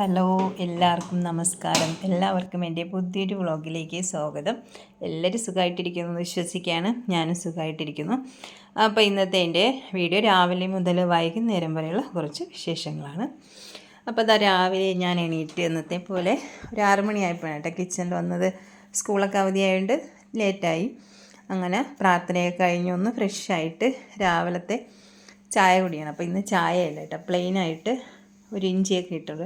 Hello എല്ലാവർക്കും നമസ്കാരം. എല്ലാവർക്കും എന്റെ പുതിയൊരു വ്ളോഗിലേക്ക് സ്വാഗതം. എല്ലാവരും സുഖമായിട്ടിരിക്കുന്നു എന്ന് വിശ്വസിക്കുകയാണ്. ഞാനും സുഖമായിട്ടിരിക്കുന്നു. അപ്പോൾ ഇന്നത്തെ എന്റെ വീഡിയോ രാവിലെ മുതൽ വൈകുന്നേരം വരെയുള്ള കുറച്ച് വിശേഷങ്ങളാണ്. അപ്പോൾ അതാ രാവിലെ ഞാൻ എണീറ്റ് ഇന്നത്തെ പോലെ ഒരു ആറ് മണിയായപ്പോഴാണ് കേട്ടോ കിച്ചണിൽ വന്നത്. സ്കൂളൊക്കെ അവധിയായതുകൊണ്ട് ലേറ്റായി. അങ്ങനെ പ്രാർത്ഥനയൊക്കെ കഴിഞ്ഞ് ഒന്ന് ഫ്രഷായിട്ട് രാവിലത്തെ ചായ കുടിയാണ് അപ്പോൾ ഇന്ന് ചായയല്ല കേട്ടോ പ്ലെയിനായിട്ട് ഒരു ഇഞ്ചിയൊക്കെ ഇട്ടത്.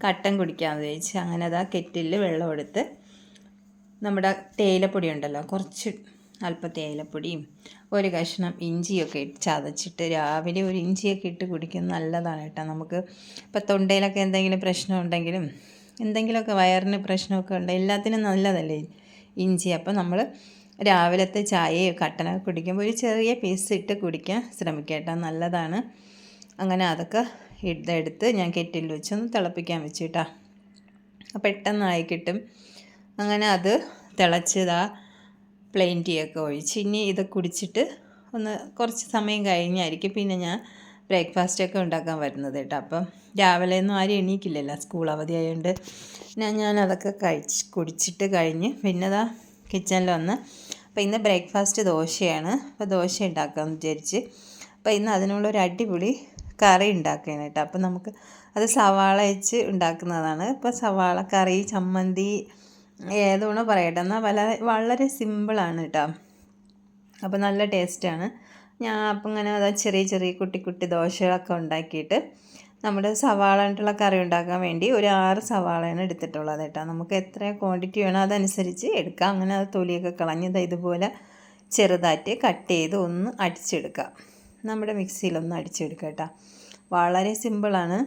കട്ടൻ കുടിക്കാമെന്ന് വിചാരിച്ച് അങ്ങനെ അതാ കെറ്റിലിൽ വെള്ളം എടുത്ത് നമ്മുടെ തേയിലപ്പൊടി ഉണ്ടല്ലോ കുറച്ച് അല്പം തേയിലപ്പൊടിയും ഒരു കഷ്ണം ഇഞ്ചിയൊക്കെ ഇട്ട് ചതച്ചിട്ട് രാവിലെ ഒരു ഇഞ്ചിയൊക്കെ ഇട്ട് കുടിക്കുന്നത് നല്ലതാണ് കേട്ടോ. നമുക്ക് ഇപ്പം തൊണ്ടയിലൊക്കെ എന്തെങ്കിലും പ്രശ്നം ഉണ്ടെങ്കിലും എന്തെങ്കിലുമൊക്കെ വയറിന് പ്രശ്നമൊക്കെ ഉണ്ട് എല്ലാത്തിനും നല്ലതല്ലേ ഇഞ്ചി. അപ്പം നമ്മൾ രാവിലത്തെ ചായയോ കട്ടനൊക്കെ കുടിക്കുമ്പോൾ ഒരു ചെറിയ പീസ് ഇട്ട് കുടിക്കാൻ ശ്രമിക്കുക കേട്ടോ. നല്ലതാണ്. അങ്ങനെ അതൊക്കെ ഇതെടുത്ത് ഞാൻ കെറ്റിൽ വെച്ചൊന്ന് തിളപ്പിക്കാൻ വെച്ചിട്ടാ. പെട്ടെന്നായി കിട്ടും. അങ്ങനെ അത് തിളച്ചതാ. പ്ലെയിൻ ടീ ഒക്കെ ഒഴിച്ച് ഇനി ഇത് കുടിച്ചിട്ട് ഒന്ന് കുറച്ച് സമയം കഴിഞ്ഞായിരിക്കും പിന്നെ ഞാൻ ബ്രേക്ക്ഫാസ്റ്റ് ഒക്കെ ഉണ്ടാക്കാൻ വരുന്നത് കേട്ടോ. അപ്പം രാവിലെ ഒന്നും ആരും എണീക്കില്ലല്ലോ സ്കൂൾ അവധി ആയതുകൊണ്ട് ഞാൻ ഞാൻ അതൊക്കെ കഴിച്ച് കുടിച്ചിട്ട് കഴിഞ്ഞ് പിന്നെ അതാ കിച്ചണിൽ വന്ന്. അപ്പോൾ ഇന്ന് ബ്രേക്ക്ഫാസ്റ്റ് ദോശയാണ്. അപ്പോൾ ദോശ ഉണ്ടാക്കാമെന്ന് വിചാരിച്ച്. അപ്പോൾ ഇന്ന് അതിനുള്ളൊരു അടിപൊളി കറി ഉണ്ടാക്കാനായിട്ട് അപ്പം അപ്പോൾ നമുക്ക് അത് സവാള വെച്ച് ഉണ്ടാക്കുന്നതാണ്. ഇപ്പോൾ സവാള കറി ചമ്മന്തി ഏതോണോ പറയട്ടെ എന്നാൽ വളരെ വളരെ സിമ്പിളാണ് കേട്ടോ. അപ്പോൾ നല്ല ടേസ്റ്റാണ്. ഞാൻ അപ്പം ഇങ്ങനെ അതാ ചെറിയ ചെറിയ കുട്ടി കുട്ടി ദോശകളൊക്കെ ഉണ്ടാക്കിയിട്ട് നമ്മുടെ സവാള ആയിട്ടുള്ള കറി ഉണ്ടാക്കാൻ വേണ്ടി ഒരു ആറ് സവാളയാണ് എടുത്തിട്ടുള്ളത് കേട്ടോ. നമുക്ക് എത്ര ക്വാണ്ടിറ്റി വേണോ അതനുസരിച്ച് എടുക്കാം. അങ്ങനെ അത് തൊലിയൊക്കെ കളഞ്ഞത് ഇതുപോലെ ചെറുതായിട്ട് കട്ട് ചെയ്ത് ഒന്ന് അടിച്ചെടുക്കാം. നമ്മുടെ മിക്സിയിലൊന്ന് അടിച്ചെടുക്കുക കേട്ടോ. വളരെ സിമ്പിളാണ്.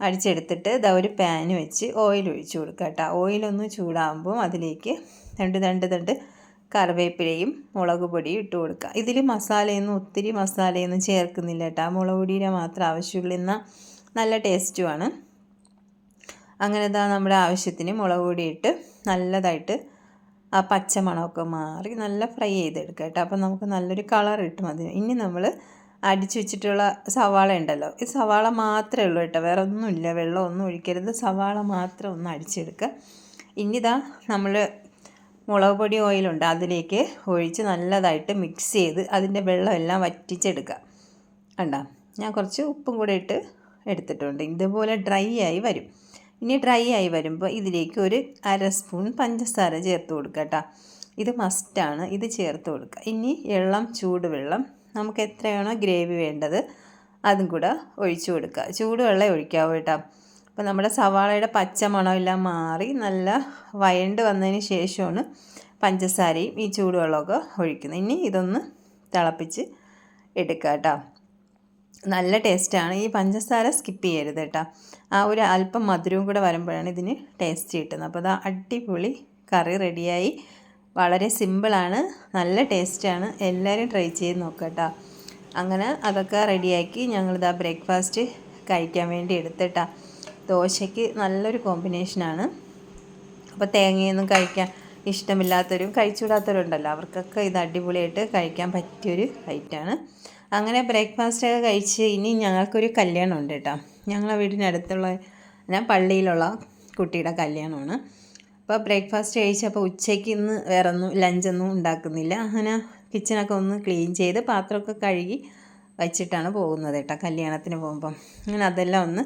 അടിച്ചെടുത്തിട്ട് ഇതാ ഒരു പാൻ വെച്ച് ഓയിൽ ഒഴിച്ചു കൊടുക്കുക കേട്ടോ. ഓയിലൊന്ന് ചൂടാകുമ്പോൾ അതിലേക്ക് രണ്ട് രണ്ട് രണ്ട് കറിവേപ്പിലയും മുളക് പൊടിയും ഇട്ട് കൊടുക്കുക. ഇതിൽ മസാലയൊന്നും ഒത്തിരി മസാലയൊന്നും ചേർക്കുന്നില്ല കേട്ടോ. മുളക് പൊടിയുടെ മാത്രം ആവശ്യമുള്ള. എന്നാൽ നല്ല ടേസ്റ്റുമാണ് അങ്ങനെ ഇതാ നമ്മുടെ ആവശ്യത്തിന് മുളക് പൊടി ഇട്ട് നല്ലതായിട്ട് ആ പച്ചമണമൊക്കെ മാറി നല്ല ഫ്രൈ ചെയ്തെടുക്കുക കേട്ടോ. അപ്പോൾ നമുക്ക് നല്ലൊരു കളർ കിട്ടും അതിന്. ഇനി നമ്മൾ അടിച്ചു വെച്ചിട്ടുള്ള സവാള ഉണ്ടല്ലോ. ഈ സവാള മാത്രമേ ഉള്ളൂ കേട്ടോ. വേറെ ഒന്നുമില്ല. വെള്ളം ഒന്നും ഒഴിക്കരുത്. സവാള മാത്രം ഒന്ന് അടിച്ചെടുക്കുക. ഇനി ഇനിതാ നമ്മൾ മുളക് പൊടി ഓയിലുണ്ട് അതിലേക്ക് ഒഴിച്ച് നല്ലതായിട്ട് മിക്സ് ചെയ്ത് അതിന്റെ വെള്ളമെല്ലാം വറ്റിച്ചെടുക്കുക. കണ്ടോ? ഞാൻ കുറച്ച് ഉപ്പും കൂടെ ഇട്ട് എടുത്തിട്ടുണ്ട്. ഇതുപോലെ ഡ്രൈ ആയി വരും. ഇനി ഡ്രൈ ആയി വരുമ്പോൾ ഇതിലേക്ക് ഒരു അര സ്പൂൺ പഞ്ചസാര ചേർത്ത് കൊടുക്കുക കേട്ടോ. ഇത് മസ്റ്റാണ് ഇത് ചേർത്ത് കൊടുക്കുക. ഇനി എള്ളം ചൂടുവെള്ളം നമുക്ക് എത്രയാണോ ഗ്രേവി വേണ്ടത് അതും കൂടെ ഒഴിച്ചു കൊടുക്കുക. ചൂടുവെള്ളം ഒഴിക്കാവൂ കേട്ടോ. അപ്പോൾ നമ്മുടെ സവാളയുടെ പച്ച മണമെല്ലാം മാറി നല്ല വയണ്ട് വന്നതിന് ശേഷമാണ് പഞ്ചസാരയും ഈ ചൂടുവെള്ളമൊക്കെ ഒഴിക്കുന്നത്. ഇനി ഇതൊന്ന് തിളപ്പിച്ച് എടുക്കുക കേട്ടോ. നല്ല ടേസ്റ്റാണ്. ഈ പഞ്ചസാര സ്കിപ്പ് ചെയ്യരുത് കേട്ടോ. ആ ഒരു അല്പം മധുരവും കൂടെ വരുമ്പോഴാണ് ഇതിന് ടേസ്റ്റ് കിട്ടുന്നത്. അപ്പോൾ അത് അടിപൊളി കറി റെഡിയായി. വളരെ സിമ്പിളാണ്. നല്ല ടേസ്റ്റാണ്. എല്ലാവരും ട്രൈ ചെയ്ത് നോക്കുക അങ്ങനെ അതൊക്കെ റെഡിയാക്കി ഞങ്ങളിതാ ബ്രേക്ക്ഫാസ്റ്റ് കഴിക്കാൻ വേണ്ടി എടുത്തിട്ടാ ദോശയ്ക്ക് നല്ലൊരു കോമ്പിനേഷനാണ്. അപ്പോൾ തേങ്ങയൊന്നും കഴിക്കാൻ ഇഷ്ടമില്ലാത്തവരും കഴിച്ചുകൂടാത്തവരും ഉണ്ടല്ലോ. അവർക്കൊക്കെ ഇത് അടിപൊളിയായിട്ട് കഴിക്കാൻ പറ്റിയൊരു ഐറ്റമാണ്. അങ്ങനെ ബ്രേക്ക്ഫാസ്റ്റൊക്കെ കഴിച്ച് ഇനി ഞങ്ങൾക്കൊരു കല്യാണം ഉണ്ട് കേട്ടോ. ഞങ്ങളെ വീടിനടുത്തുള്ള ഞാൻ പള്ളിയിലുള്ള കുട്ടിയുടെ കല്യാണമാണ്. അപ്പോൾ ബ്രേക്ക്ഫാസ്റ്റ് കഴിച്ചപ്പോൾ ഉച്ചയ്ക്ക് ഇന്ന് വേറെ ഒന്നും ലഞ്ചൊന്നും ഉണ്ടാക്കുന്നില്ല. അങ്ങനെ കിച്ചണൊക്കെ ഒന്ന് ക്ലീൻ ചെയ്ത് പാത്രമൊക്കെ കഴുകി വച്ചിട്ടാണ് പോകുന്നത് കേട്ടോ കല്യാണത്തിന് പോകുമ്പം. അങ്ങനെ അതെല്ലാം ഒന്ന്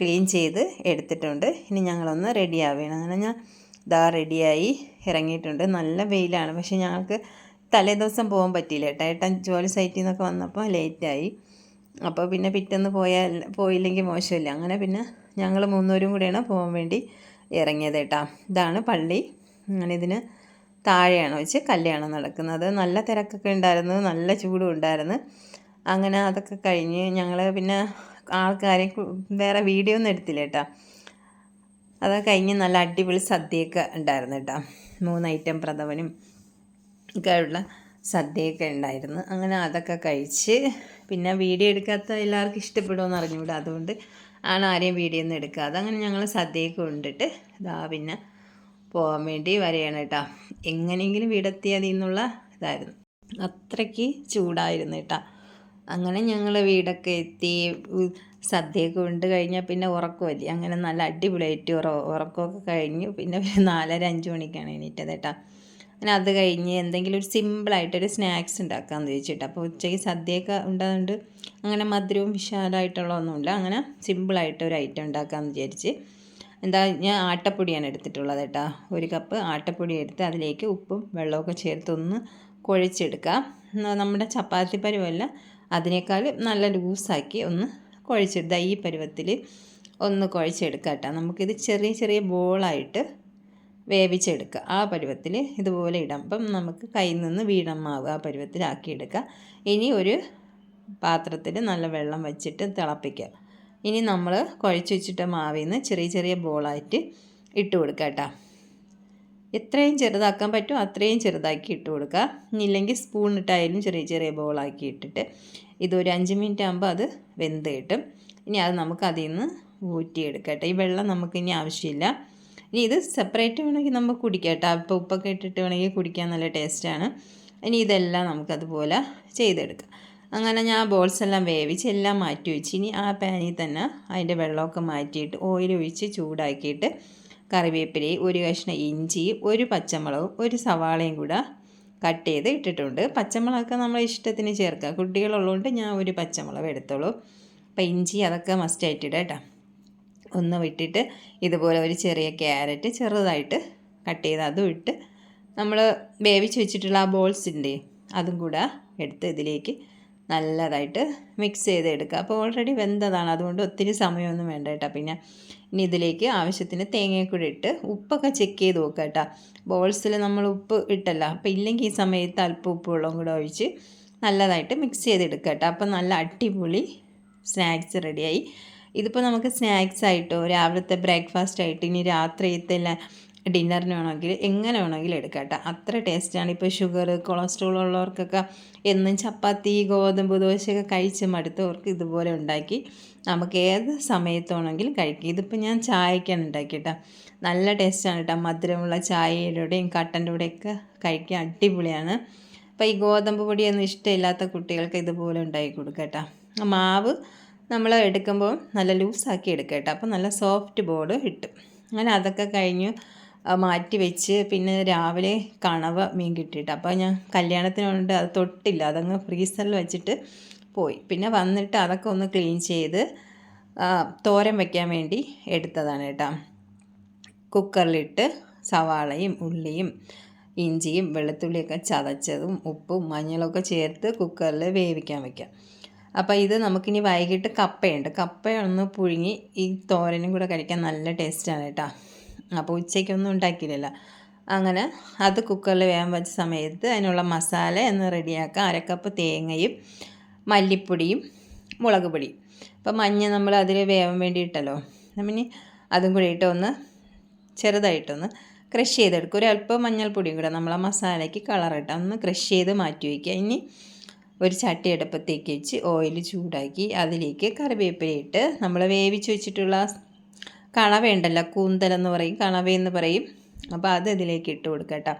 ക്ലീൻ ചെയ്ത് എടുത്തിട്ടുണ്ട്. ഇനി ഞങ്ങളൊന്ന് റെഡി ആവുകയാണ് അങ്ങനെ ഞാൻ ഇതാ റെഡിയായി ഇറങ്ങിയിട്ടുണ്ട്. നല്ല വെയിലാണ്. പക്ഷേ ഞങ്ങൾക്ക് തലേ ദിവസം പോകാൻ പറ്റിയില്ല കേട്ടോ. ഏട്ടൻ ജോലി സൈറ്റിൽ നിന്നൊക്കെ വന്നപ്പോൾ ലേറ്റായി. അപ്പോൾ പിന്നെ പിറ്റേന്ന് പോയാൽ പോയില്ലെങ്കിൽ മോശമില്ല. അങ്ങനെ പിന്നെ ഞങ്ങൾ മൂന്നൂരും കൂടെയാണ് പോകാൻ വേണ്ടി ഇറങ്ങിയത് കേട്ടോ. ഇതാണ് പള്ളി. അങ്ങനെ ഇതിന് താഴെയാണ് വെച്ച് കല്യാണം നടക്കുന്നത്. നല്ല തിരക്കൊക്കെ ഉണ്ടായിരുന്നു. നല്ല ചൂടും ഉണ്ടായിരുന്നു. അങ്ങനെ അതൊക്കെ കഴിഞ്ഞ് ഞങ്ങൾ പിന്നെ ആൾക്കാരെ വേറെ വീഡിയോ ഒന്നും എടുത്തില്ല കേട്ടോ. അതൊക്കെ കഴിഞ്ഞ് നല്ല അടിപൊളി സദ്യയൊക്കെ ഉണ്ടായിരുന്നു കേട്ടോ. മൂന്ന് ഐറ്റം പ്രഥമനും ഒക്കെ ഉള്ള സദ്യയൊക്കെ ഉണ്ടായിരുന്നു. അങ്ങനെ അതൊക്കെ കഴിച്ച് പിന്നെ വീഡിയോ എടുക്കാത്ത എല്ലാവർക്കും ഇഷ്ടപ്പെടുമെന്ന് അറിഞ്ഞുകൂടാ. അതുകൊണ്ട് ആണ് ആരെയും വീഡിയോ ഒന്നും എടുക്കാതെ അങ്ങനെ ഞങ്ങൾ സദ്യയൊക്കെ കൊണ്ടിട്ട് ഇതാ പിന്നെ പോകാൻ വേണ്ടി വരികയാണ് കേട്ടോ. എങ്ങനെയെങ്കിലും വീടെത്തിയതിൽ എന്നുള്ള ഇതായിരുന്നു. അത്രയ്ക്ക് ചൂടായിരുന്നു കേട്ടോ. അങ്ങനെ ഞങ്ങൾ വീടൊക്കെ എത്തി സദ്യയൊക്കെ ഉണ്ട് കഴിഞ്ഞാൽ പിന്നെ ഉറക്കമല്ലേ? അങ്ങനെ നല്ല അടിപൊളിയായിട്ട് ഉറ ഉറക്കമൊക്കെ കഴിഞ്ഞു. പിന്നെ നാലര അഞ്ച് മണിക്കാണ് എണീറ്റത് കേട്ടോ. അങ്ങനെ അത് കഴിഞ്ഞ് എന്തെങ്കിലും ഒരു സിമ്പിളായിട്ടൊരു സ്നാക്സ് ഉണ്ടാക്കാമെന്ന് ചോദിച്ചിട്ട്. അപ്പോൾ ഉച്ചയ്ക്ക് സദ്യയൊക്കെ ഉണ്ടാകുന്നുണ്ട് അങ്ങനെ മധുരവും വിശാലമായിട്ടുള്ള ഒന്നുമില്ല അങ്ങനെ സിമ്പിളായിട്ട് ഒരു ഐറ്റം ഉണ്ടാക്കാമെന്ന് വിചാരിച്ച്. എന്താ ഞാൻ ആട്ടപ്പൊടിയാണ് എടുത്തിട്ടുള്ളത് കേട്ടോ. ഒരു കപ്പ് ആട്ടപ്പൊടി എടുത്ത് അതിലേക്ക് ഉപ്പും വെള്ളമൊക്കെ ചേർത്ത് ഒന്ന് കുഴച്ചെടുക്കാം നമ്മുടെ ചപ്പാത്തി പരുവല്ല അതിനേക്കാൾ നല്ല ലൂസാക്കി ഒന്ന് കുഴച്ചെടുക്കുക. ഈ പരുവത്തിൽ ഒന്ന് കുഴച്ചെടുക്കാം കേട്ടോ. നമുക്കിത് ചെറിയ ചെറിയ ബോളായിട്ട് വേവിച്ചെടുക്കുക. ആ പരുവത്തിൽ ഇതുപോലെ ഇടാം. അപ്പം നമുക്ക് കയ്യിൽ നിന്ന് വീണം മാവ് ആ പരുവത്തിലാക്കിയെടുക്കുക ഇനി ഒരു പാത്രത്തിൽ നല്ല വെള്ളം വെച്ചിട്ട് തിളപ്പിക്കുക ഇനി നമ്മൾ കുഴച്ച് വെച്ചിട്ട മാവിൽ നിന്ന് ചെറിയ ചെറിയ ബോളായിട്ട് ഇട്ട് കൊടുക്കുക കേട്ടോ. എത്രയും ചെറുതാക്കാൻ പറ്റുമോ അത്രയും ചെറുതാക്കി ഇട്ട് കൊടുക്കുക. ഇല്ലെങ്കിൽ സ്പൂൺ ഇട്ടായാലും ചെറിയ ചെറിയ ബോളാക്കി ഇട്ടിട്ട് ഇതൊരു അഞ്ച് മിനിറ്റ് ആകുമ്പോൾ അത് വെന്ത് കിട്ടും. ഇനി അത് നമുക്ക് അതിൽ നിന്ന് ഊറ്റിയെടുക്കട്ടെ ഈ വെള്ളം നമുക്കിനി ആവശ്യമില്ല. ഇനി ഇത് സെപ്പറേറ്റ് വേണമെങ്കിൽ നമുക്ക് കുടിക്കാം കേട്ടോ. അപ്പോൾ ഉപ്പൊക്കെ ഇട്ടിട്ട് വേണമെങ്കിൽ കുടിക്കാൻ നല്ല ടേസ്റ്റാണ് ഇനി ഇതെല്ലാം നമുക്കതുപോലെ ചെയ്തെടുക്കാം. അങ്ങനെ ഞാൻ ബോൾസ് എല്ലാം വേവിച്ച് എല്ലാം മാറ്റി വെച്ച് ഇനി ആ പാനിൽ തന്നെ അതിന്റെ വെള്ളമൊക്കെ മാറ്റിയിട്ട് ഓയിൽ ഒഴിച്ച് ചൂടാക്കിയിട്ട് കറിവേപ്പിലയും ഒരു കഷ്ണം ഇഞ്ചി ഒരു പച്ചമുളകും ഒരു സവാളയും കൂടെ കട്ട് ചെയ്ത് ഇട്ടിട്ടുണ്ട്. പച്ചമുളകൊക്കെ നമ്മൾ ഇഷ്ടത്തിന് ചേർക്കുക കുട്ടികളുള്ളതുകൊണ്ട് ഞാൻ ഒരു പച്ചമുളക് എടുത്തോളൂ. അപ്പോൾ ഇഞ്ചി അതൊക്കെ മസ്റ്റായിട്ടിടാം കേട്ടോ. ഒന്ന് വിട്ടിട്ട് ഇതുപോലെ ഒരു ചെറിയ ക്യാരറ്റ് ചെറുതായിട്ട് കട്ട് ചെയ്ത് അതും ഇട്ട് നമ്മൾ വേവിച്ച് വെച്ചിട്ടുള്ള ആ ബോൾസിന്റെ അതും കൂടെ എടുത്ത് ഇതിലേക്ക് നല്ലതായിട്ട് മിക്സ് ചെയ്ത് എടുക്കുക. അപ്പോൾ ഓൾറെഡി വെന്തതാണ്. അതുകൊണ്ട് ഒത്തിരി സമയമൊന്നും വേണ്ട കേട്ടോ. പിന്നെ ഇനി ഇതിലേക്ക് ആവശ്യത്തിന് തേങ്ങയൊക്കെ ഇട്ട് ഉപ്പൊക്കെ ചെക്ക് ചെയ്ത് നോക്കുക കേട്ടോ. ബോൾസിൽ നമ്മൾ ഉപ്പ് ഇട്ടല്ല. അപ്പോൾ ഇല്ലെങ്കിൽ ഈ സമയത്ത് അല്പം ഉപ്പ് വെള്ളം കൂടെ ഒഴിച്ച് നല്ലതായിട്ട് മിക്സ് ചെയ്തെടുക്കുക കേട്ടോ. അപ്പോൾ നല്ല അടിപൊളി സ്നാക്സ് റെഡിയായി ഇതിപ്പോൾ നമുക്ക് സ്നാക്സ് ആയിട്ടോ രാവിലത്തെ ബ്രേക്ക്ഫാസ്റ്റ് ആയിട്ട് ഇനി രാത്രിയത്തെ ഡിന്നറിന് വേണമെങ്കിൽ എങ്ങനെ വേണമെങ്കിലും എടുക്കാം കേട്ടോ. അത്ര ടേസ്റ്റാണ് ഇപ്പോൾ ഷുഗർ കൊളസ്ട്രോൾ ഉള്ളവർക്കൊക്കെ എന്നും ചപ്പാത്തി ഗോതമ്പ് ദോശയൊക്കെ കഴിച്ച് മടുത്തവർക്ക് ഇതുപോലെ ഉണ്ടാക്കി നമുക്ക് ഏത് സമയത്താണെങ്കിലും കഴിക്കാം. ഇതിപ്പോൾ ഞാൻ ചായക്കാണ് ഉണ്ടാക്കിയിട്ടാ നല്ല ടേസ്റ്റാണ് കേട്ടോ. മധുരമുള്ള ചായയിലൂടെയും കട്ടന്റെ കൂടെയൊക്കെ കഴിക്കാൻ അടിപൊളിയാണ്. അപ്പോൾ ഈ ഗോതമ്പ് പൊടിയൊന്നും ഇഷ്ടമില്ലാത്ത കുട്ടികൾക്ക് ഇതുപോലെ ഉണ്ടാക്കി കൊടുക്കാം കേട്ടോ. മാവ് നമ്മൾ എടുക്കുമ്പോൾ നല്ല ലൂസാക്കി എടുക്കുക കേട്ടോ. അപ്പോൾ നല്ല സോഫ്റ്റ് ബോർഡ് കിട്ടും. അങ്ങനെ അതൊക്കെ കഴിഞ്ഞ് മാറ്റി വെച്ച് പിന്നെ രാവിലെ കണവ മീൻ കിട്ടിയിട്ട്. അപ്പോൾ ഞാൻ കല്യാണത്തിനുണ്ട് അത് തൊട്ടില്ല. അതങ്ങ് ഫ്രീസറിൽ വെച്ചിട്ട് പോയി. പിന്നെ വന്നിട്ട് അതൊക്കെ ഒന്ന് ക്ലീൻ ചെയ്ത് തോരൻ വയ്ക്കാൻ വേണ്ടി എടുത്തതാണ് കേട്ടോ. കുക്കറിലിട്ട് സവാളയും ഉള്ളിയും ഇഞ്ചിയും വെളുത്തുള്ളിയൊക്കെ ചതച്ചതും ഉപ്പും മഞ്ഞളൊക്കെ ചേർത്ത് കുക്കറിൽ വേവിക്കാൻ വയ്ക്കാം അപ്പോൾ ഇത് നമുക്കിനി വൈകിട്ട് കപ്പയുണ്ട്. കപ്പ ഒന്ന് പുഴുങ്ങി ഈ തോരനും കൂടെ കഴിക്കാൻ നല്ല ടേസ്റ്റാണ് കേട്ടോ. അപ്പോൾ ഉച്ചയ്ക്കൊന്നും ഉണ്ടാക്കിയില്ലല്ലോ. അങ്ങനെ അത് കുക്കറിൽ വേഗം വെച്ച സമയത്ത് അതിനുള്ള മസാല എന്ന് റെഡിയാക്കുക അരക്കപ്പ് തേങ്ങയും മല്ലിപ്പൊടിയും മുളക് പൊടിയും അപ്പോൾ മഞ്ഞ നമ്മൾ അതിൽ വേവാൻ വേണ്ടിയിട്ടല്ലോ. നമ്മിനി അതും കൂടി ഇട്ട് ഒന്ന് ചെറുതായിട്ടൊന്ന് ക്രഷ് ചെയ്തെടുക്കും. അല്പം മഞ്ഞൾപ്പൊടിയും കൂടെ നമ്മളെ മസാലയ്ക്ക് കളറിട്ട് ഒന്ന് ക്രഷ് ചെയ്ത് മാറ്റി വയ്ക്കുക. ഇനി ഒരു ചട്ടി അടുപ്പത്തേക്ക് വെച്ച് ഓയിൽ ചൂടാക്കി അതിലേക്ക് കറിവേപ്പിലയിട്ട് നമ്മൾ വേവിച്ച് വെച്ചിട്ടുള്ള കണവയുണ്ടല്ലോ കൂന്തലെന്ന് പറയും കണവയെന്ന് പറയും. അപ്പോൾ അത് ഇതിലേക്ക് ഇട്ട് കൊടുക്കട്ടോ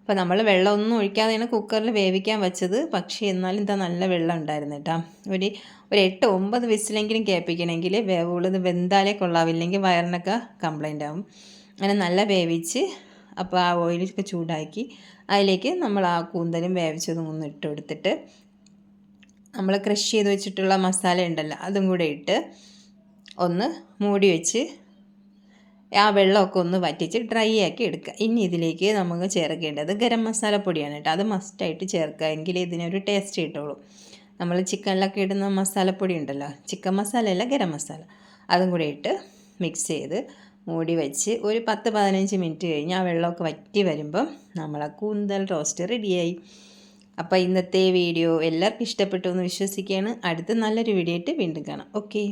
അപ്പോൾ നമ്മൾ വെള്ളമൊന്നും ഒഴിക്കാതെയാണ് കുക്കറിൽ വേവിക്കാൻ വെച്ചത്. പക്ഷേ എന്നാലും എന്താ നല്ല വെള്ളം ഉണ്ടായിരുന്നു കേട്ടോ. ഒരു ഒരു എട്ട് ഒമ്പത് വിസിലെങ്കിലും കേൾപ്പിക്കണമെങ്കിൽ വേവുള്ളത് വെന്താലേ കൊള്ളാവില്ലെങ്കിൽ വയറിനൊക്കെ കംപ്ലൈന്റ് ആവും. അങ്ങനെ നല്ല വേവിച്ച് അപ്പോൾ ആ ഓയിലൊക്കെ ചൂടാക്കി അതിലേക്ക് നമ്മൾ ആ കൂന്തലും വേവിച്ചതും ഒന്ന് ഇട്ട് കൊടുത്തിട്ട് നമ്മൾ ക്രഷ് ചെയ്ത് വെച്ചിട്ടുള്ള മസാല ഉണ്ടല്ലോ അതും കൂടെ ഇട്ട് ഒന്ന് മൂടി വെച്ച് ആ വെള്ളമൊക്കെ ഒന്ന് വറ്റിച്ച് ഡ്രൈ ആക്കി എടുക്കുക. ഇനി ഇതിലേക്ക് നമുക്ക് ചേർക്കേണ്ടത് ഗരം മസാല പൊടിയാണ് കേട്ടോ. അത് മസ്റ്റായിട്ട് ചേർക്കുക എങ്കിൽ ഇതിനൊരു ടേസ്റ്റ് കിട്ടുള്ളൂ. നമ്മൾ ചിക്കനിലൊക്കെ ഇടുന്ന മസാലപ്പൊടി ഉണ്ടല്ലോ ചിക്കൻ മസാല അല്ല ഗരം മസാല അതും കൂടി ഇട്ട് മിക്സ് ചെയ്ത് മൂടി വെച്ച് ഒരു പത്ത് പതിനഞ്ച് മിനിറ്റ് കഴിഞ്ഞ് ആ വെള്ളമൊക്കെ വറ്റി വരുമ്പം നമ്മളെ കൂന്തൽ റോസ്റ്റ് റെഡിയായി അപ്പോൾ ഇന്നത്തെ വീഡിയോ എല്ലാവർക്കും ഇഷ്ടപ്പെട്ടു എന്ന് വിശ്വസിക്കുകയാണ്. അടുത്ത നല്ലൊരു വീഡിയോ ആയിട്ട് വീണ്ടും കാണാം. ഓക്കെ